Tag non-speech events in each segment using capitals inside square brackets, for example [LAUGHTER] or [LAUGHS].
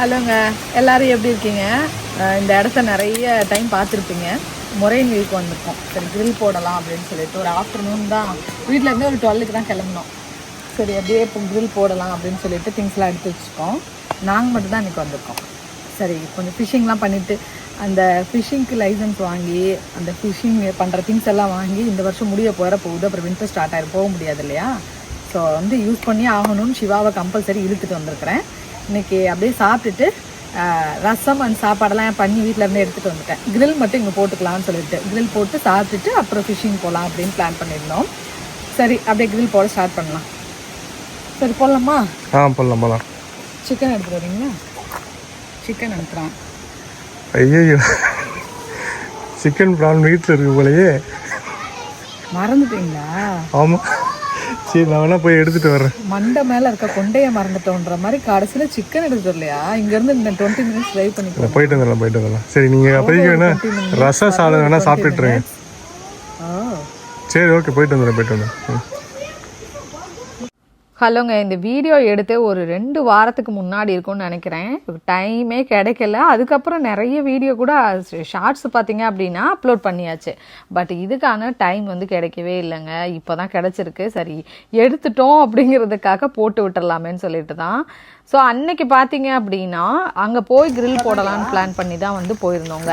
ஹலோங்க. எல்லாரும் எப்படி இருக்கீங்க? இந்த இடத்த நிறைய டைம் பார்த்துருப்பீங்க. முறையின் வீக்கு வந்திருக்கோம். சரி கிரில் போடலாம் அப்படின்னு சொல்லிட்டு ஒரு ஆஃப்டர்நூன் தான். வீட்டிலேருந்து ஒரு டுவெல்லுக்கு தான் கிளம்பினோம். சரி அப்படியே இப்போ கிரில் போடலாம் அப்படின்னு சொல்லிட்டு திங்ஸ்லாம் எடுத்து வச்சுருக்கோம் நாங்கள் மட்டும் தான் இன்றைக்கி வந்திருக்கோம். சரி கொஞ்சம் ஃபிஷிங்லாம் பண்ணிவிட்டு அந்த ஃபிஷிங்க்கு லைசன்ஸ் வாங்கி அந்த ஃபிஷிங் பண்ணுற திங்ஸ் எல்லாம் வாங்கி இந்த வருஷம் முடிய போகிற போகுது. அப்புறம் வின்டர் ஸ்டார்ட் ஆகிடும் போக முடியாது இல்லையா? ஸோ வந்து யூஸ் பண்ணி ஆகணும்னு சிவாவை கம்பல்சரி இழுத்துட்டு வந்திருக்கிறேன். இன்னைக்கு அப்படியே சாப்பிட்டுட்டு ரசம் அண்ட் சாப்பாடெல்லாம் பண்ணி வீட்டில் இருந்து எடுத்துகிட்டு வந்துட்டேன். Grill மட்டும் இங்கே போட்டுக்கலாம்னு சொல்லிட்டு. Grill போட்டு சாப்பிட்டுட்டு அப்புறம் ஃபிஷிங் போகலாம் அப்படின்னு பிளான் பண்ணியிருந்தோம். சரி அப்படியே grill போட ஸ்டார்ட் பண்ணலாம். சரி போடலாமா? ஆ போடலாம் போகலாம் சிக்கன் எடுத்துட்டு வரீங்களா? சிக்கன் அனுப்புகிறேன் ஐயோ சிக்கன் ப்ரான் வீட்டில் இருக்கு போலயே. மறந்துட்டீங்களா? ஆமாம் சரி நான் வேணா போய் எடுத்துட்டு வர்றேன். மண்டை மேல இருக்க கொண்டைய மறந்துட்டோன்ற மாதிரி கடைசியில சிக்கன் எடுத்துட்டு வரலையா? இங்க இருந்து இந்த டுவெண்ட்டி மினிட்ஸ் ட்ரைவ் பண்ணிக்கலாம் போயிட்டு வந்துடலாம் போயிட்டு வந்துடலாம் சரி நீங்கள் அப்போதைக்கு வேணா ரச சாதம் வேணா சாப்பிட்டுட்ருங்க ஓ சரி ஓகே போயிட்டு வந்துடுறேன் போயிட்டு வந்துடுறேன். ஹலோங்க இந்த வீடியோ எடுத்து ஒரு ரெண்டு வாரத்துக்கு முன்னாடி இருக்கும்னு நினைக்கிறேன். டைமே கிடைக்கல. அதுக்கப்புறம் நிறைய வீடியோ கூட ஷார்ட்ஸ் பார்த்தீங்க அப்படின்னா அப்லோட் பண்ணியாச்சு. பட் இதுக்கான டைம் வந்து கிடைக்கவே இல்லைங்க. இப்போ தான் கிடச்சிருக்கு. சரி எடுத்துட்டோம் அப்படிங்கிறதுக்காக போட்டு விட்டுடலாமேன்னு சொல்லிட்டு தான். ஸோ அன்னைக்கு பார்த்தீங்க அப்படின்னா அங்கே போய் கிரில் போடலான்னு பிளான் பண்ணி தான் வந்து போயிருந்தோங்க.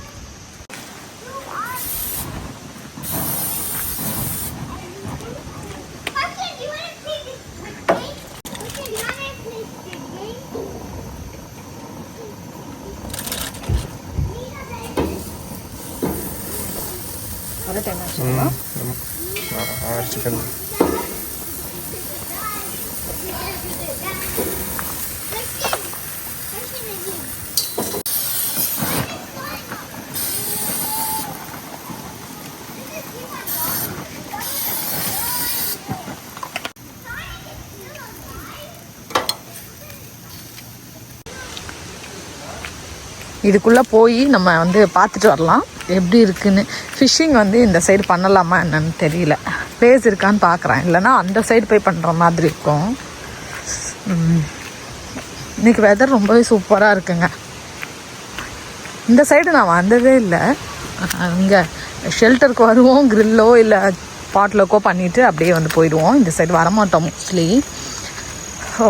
ஆறு சிக்கன். இதுக்குள்ளே போய் நம்ம வந்து பார்த்துட்டு வரலாம். எப்படி இருக்குதுன்னு ஃபிஷ்ஷிங் வந்து இந்த சைடு பண்ணலாமா என்னன்னு தெரியல. பிளேஸ் இருக்கான்னு பார்க்குறேன் இல்லைன்னா அந்த சைடு போய் பண்ணுற மாதிரி இருக்கும். இன்றைக்கி இன்னைக்கு வெதர் ரொம்பவே சூப்பராக இருக்குங்க. இந்த சைடு நான் வந்ததே இல்லை. இங்கே ஷெல்டருக்கு வருவோம் கிரில்லோ இல்லை பாட்லோக்கோ பண்ணிவிட்டு அப்படியே வந்து போயிடுவோம். இந்த சைடு வரமாட்டோம் மோஸ்ட்லி ஓ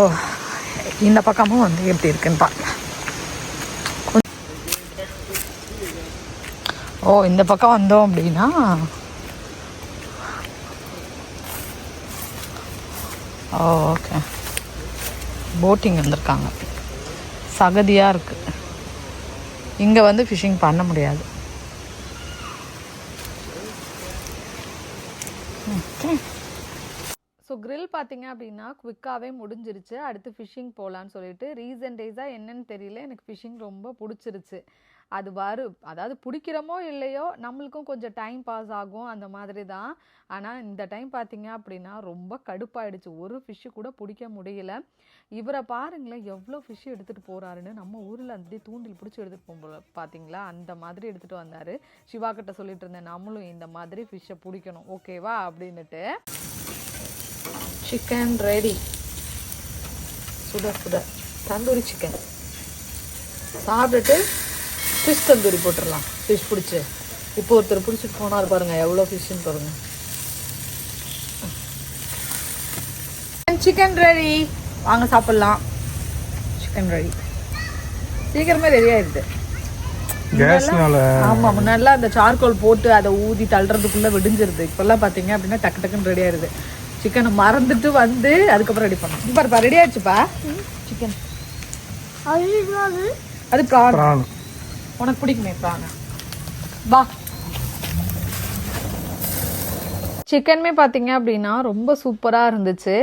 இந்த பக்கமும் வந்து எப்படி இருக்குன்னு பார்க்கலாம் ஓ இந்த பக்கம் வந்தோம் அப்படின்னா? ஓ ஓகே போட்டிங் வந்திருக்காங்க சகதியாக இருக்குது இங்கே வந்து ஃபிஷிங் பண்ண முடியாது. ஸோ க்ரில் பார்த்தீங்க அப்படின்னா குவிக்காகவே முடிஞ்சிருச்சு. அடுத்து ஃபிஷிங் போகலான்னு சொல்லிட்டு ரீசன்ட் டேஸாக என்னன்னு தெரியல. எனக்கு ஃபிஷிங் ரொம்ப பிடிச்சிருச்சு. அது வரு அதாவது பிடிக்கிறோமோ இல்லையோ நம்மளுக்கும் கொஞ்சம் டைம் பாஸ் ஆகும் அந்த மாதிரி தான். ஆனால் இந்த டைம் பார்த்தீங்க அப்படின்னா ரொம்ப கடுப்பாயிடுச்சு. ஒரு ஃபிஷ்ஷு கூட பிடிக்க முடியல. இவரை பாருங்களேன் எவ்வளோ ஃபிஷ் எடுத்துகிட்டு போகிறாருன்னு நம்ம ஊரில் அந்த தூண்டில் பிடிச்சி எடுத்துகிட்டு போகும்போது பார்த்தீங்களா அந்த மாதிரி எடுத்துகிட்டு வந்தார். சிவா கிட்ட சொல்லிட்டு இருந்தேன் நம்மளும் இந்த மாதிரி ஃபிஷ்ஷை பிடிக்கணும் ஓகேவா அப்படின்னுட்டு. சிக்கன் ரெடி சுட சுட. தந்தூரி சிக்கன் சாப்பிட்டுட்டு ஃபிஷ் தந்தூரி போட்டுடலாம் ஃபிஷ் பிடிச்சி. இப்போ ஒருத்தர் பிடிச்சிட்டு போனார் பாருங்க எவ்வளோ ஃபிஷ்ஷுன்னு பாருங்க. சிக்கன் ரெடி வாங்க சாப்பிட்லாம். சிக்கன் ரெடி சீக்கிரமே ரெடி ஆயிடுது. கேஸ்னால ஆமா முன்னாடிலாம் அந்த சார்கோல் போட்டு அதை ஊதி தள்ளுறதுக்குள்ள விடிஞ்சிருது. இப்பெல்லாம் பாத்தீங்க அப்படின்னா டக்கு டக்குன்னு ரெடி ஆயிருது சிக்கனை மறந்துட்டு வந்து அதுக்கப்புறம் ரெடி பண்ணோம் பாருப்பா ரெடி ஆயிடுச்சுப்பா? சிக்கன் அது ப்ரான் உனக்கு பிடிக்குமே ப்ரான் வா. சிக்கனுமே பார்த்தீங்க அப்படின்னா ரொம்ப சூப்பராக இருந்துச்சு.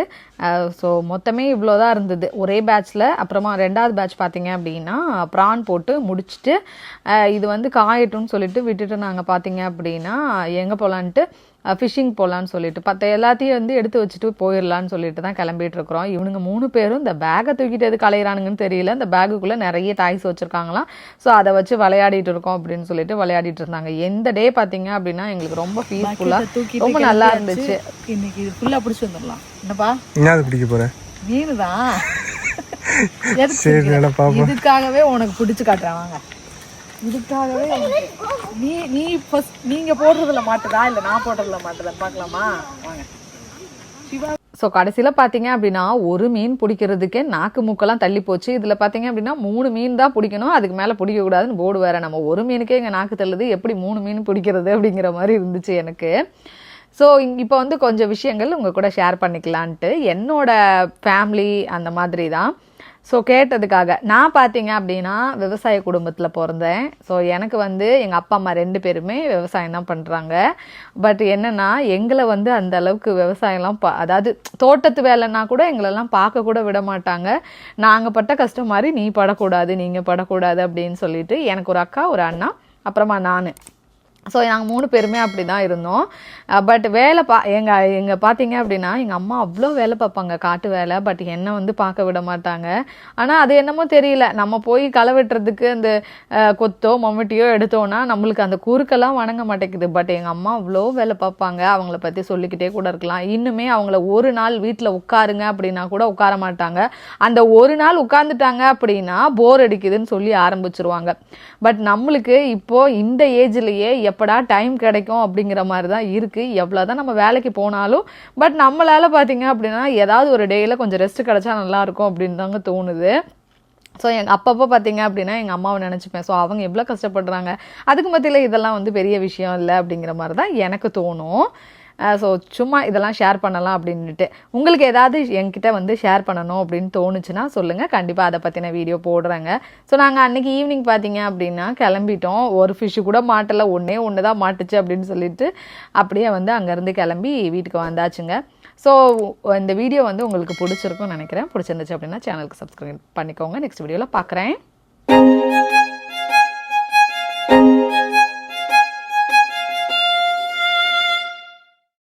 ஸோ மொத்தமே இவ்வளோ தான் இருந்தது. ஒரே பேட்ச்சில் அப்புறமா ரெண்டாவது பேட்ச் பார்த்தீங்க அப்படின்னா ப்ரான் போட்டு முடிச்சுட்டு அஹ், இது வந்து காயட்டும்னு சொல்லிட்டு விட்டுட்டு நாங்கள் பார்த்தீங்க அப்படின்னா எங்கே போகலான்ட்டு ஃபிஷிங் போகலான்னு சொல்லிட்டு பத்த எல்லாத்தையும் வந்து எடுத்து வச்சுட்டு போயிடலான்னு சொல்லிட்டு தான் கிளம்பிட்டு இருக்கிறோம். இவனுங்க மூணு பேரும் இந்த பேக்கை தூக்கிட்டு எது கலையிறானுங்கன்னு தெரியல. இந்த பேக்குக்குள்ளே நிறைய டாய்ஸ் வச்சுருக்காங்களாம். ஸோ அதை வச்சு விளையாடிட்டு இருக்கோம் அப்படின்னு சொல்லிட்டு விளையாடிட்டு இருந்தாங்க. எந்த டே பார்த்தீங்க அப்படின்னா எங்களுக்கு ரொம்ப பீஸ்ஃபுல்லாக ரொம்ப நல்லா இருந்துச்சு. இன்னைக்கு இது ஃபுல்லாக பிடிச்சி வந்துடலாம் என்னப்பா? என்ன பிடிக்க போகிறேன் மீன் தான் [LAUGHS] சரி? நட பாப்போம். இதுக்காகவே உனக்கு பிடிச்சி காட்டுறேன் வாங்க. இதுக்காகவே நீ நீ ஃபர்ஸ்ட் நீங்க போடுறதுல மாட்டுதா? இல்ல நான் போடுறதுல மாட்டுதா? பார்க்கலாமா? வாங்க. சிவா ஸோ கடைசியில் பார்த்தீங்க அப்படின்னா ஒரு மீன் பிடிக்கிறதுக்கே நாக்கு மூக்கெல்லாம் தள்ளி போச்சு. இதில் பார்த்தீங்க அப்படின்னா மூணு மீன் தான் பிடிக்கணும். அதுக்கு மேலே பிடிக்கக்கூடாதுன்னு போர்டு வேறு. நம்ம ஒரு மீனுக்கே எங்கள் நாக்கு தள்ளுது. எப்படி மூணு மீன் பிடிக்கிறது அப்படிங்கிற மாதிரி இருந்துச்சு எனக்கு. ஸோ இப்போ வந்து கொஞ்சம் விஷயங்கள் உங்கள் கூட ஷேர் பண்ணிக்கலான்ட்டு என்னோட ஃபேமிலி அந்த மாதிரி தான். ஸோ கேட்டதுக்காக நான் பார்த்தீங்க அப்படின்னா விவசாய குடும்பத்தில் பிறந்தேன். ஸோ எனக்கு வந்து எங்கள் அப்பா அம்மா ரெண்டு பேருமே விவசாயம் தான் பண்ணுறாங்க பட் என்னென்னா எங்களை வந்து அந்த அளவுக்கு விவசாயம்லாம் பா அதாவது தோட்டத்து வேலைன்னா கூட எங்களெல்லாம் பார்க்க கூட விட மாட்டாங்க. நாங்கள் பட்ட கஷ்டம் மாதிரி நீ படக்கூடாது நீங்கள் படக்கூடாது அப்படின்னு சொல்லிட்டு எனக்கு ஒரு அக்கா ஒரு அண்ணா அப்புறமா நான். ஸோ நாங்கள் மூணு பேருமே அப்படி தான் இருந்தோம் பட் வேலை பா எங்கள் எங்கள் பார்த்தீங்க அப்படின்னா எங்கள் அம்மா அவ்வளோ வேலை பார்ப்பாங்க காட்டு வேலை பட் என்னை வந்து பார்க்க விட மாட்டாங்க. ஆனால் அது என்னமோ தெரியல. நம்ம போய் களை வெட்டுறதுக்கு அந்த கொத்தோ மம்முட்டியோ எடுத்தோன்னா நம்மளுக்கு அந்த குறுக்கெல்லாம் வணங்க மாட்டேங்குது. பட் எங்கள் அம்மா அவ்வளோ வேலை பார்ப்பாங்க அவங்கள பற்றி சொல்லிக்கிட்டே கூட இருக்கலாம். இன்னுமே அவங்கள ஒரு நாள் வீட்டில் உட்காருங்க அப்படின்னா கூட உட்கார மாட்டாங்க. அந்த ஒரு நாள் உட்காந்துட்டாங்க அப்படின்னா போர் அடிக்குதுன்னு சொல்லி ஆரம்பிச்சிருவாங்க. பட் நம்மளுக்கு இப்போ இந்த ஏஜ்லேயே எப் எப்படா டைம் கிடைக்கும் அப்படிங்கிற மாதிரி தான் இருக்கு. எவ்வளோதான் நம்ம வேலைக்கு போனாலும் பட் நம்மளால் பார்த்தீங்க அப்படின்னா ஏதாவது ஒரு டேயில் கொஞ்சம் ரெஸ்ட் கிடச்சா நல்லாயிருக்கும் அப்படின்னு தாங்க தோணுது. ஸோ எங்கள் அப்பப்போ பார்த்தீங்க அப்படின்னா எங்கள் அம்மாவை நினச்சிப்பேன். ஸோ அவங்க எவ்வளோ கஷ்டப்படுறாங்க. அதுக்கு மத்தியில் இதெல்லாம் வந்து பெரிய விஷயம் இல்லை அப்படிங்கிற மாதிரி தான் எனக்கு தோணும். ஸோ சும்மா இதெல்லாம் ஷேர் பண்ணலாம் அப்படின்ட்டு உங்களுக்கு ஏதாவது என்கிட்ட வந்து ஷேர் பண்ணணும் அப்படின்னு தோணுச்சுன்னா சொல்லுங்கள் கண்டிப்பாக அதை பற்றின வீடியோ போடுறாங்க. ஸோ நாங்கள் அன்றைக்கி ஈவினிங் பார்த்தீங்க அப்படின்னா கிளம்பிட்டோம். ஒரு ஃபிஷ்ஷு கூட மாட்டலை. ஒன்றே ஒன்று தான் மாட்டுச்சு அப்படின்னு சொல்லிட்டு அப்படியே வந்து அங்கேருந்து கிளம்பி வீட்டுக்கு வந்தாச்சுங்க. ஸோ இந்த வீடியோ வந்து உங்களுக்கு பிடிச்சிருக்கும்னு நினைக்கிறேன். பிடிச்சிருந்துச்சு அப்படின்னா சேனலுக்கு சப்ஸ்கிரைப் பண்ணிக்கோங்க. நெக்ஸ்ட் வீடியோவில் பார்க்குறேன்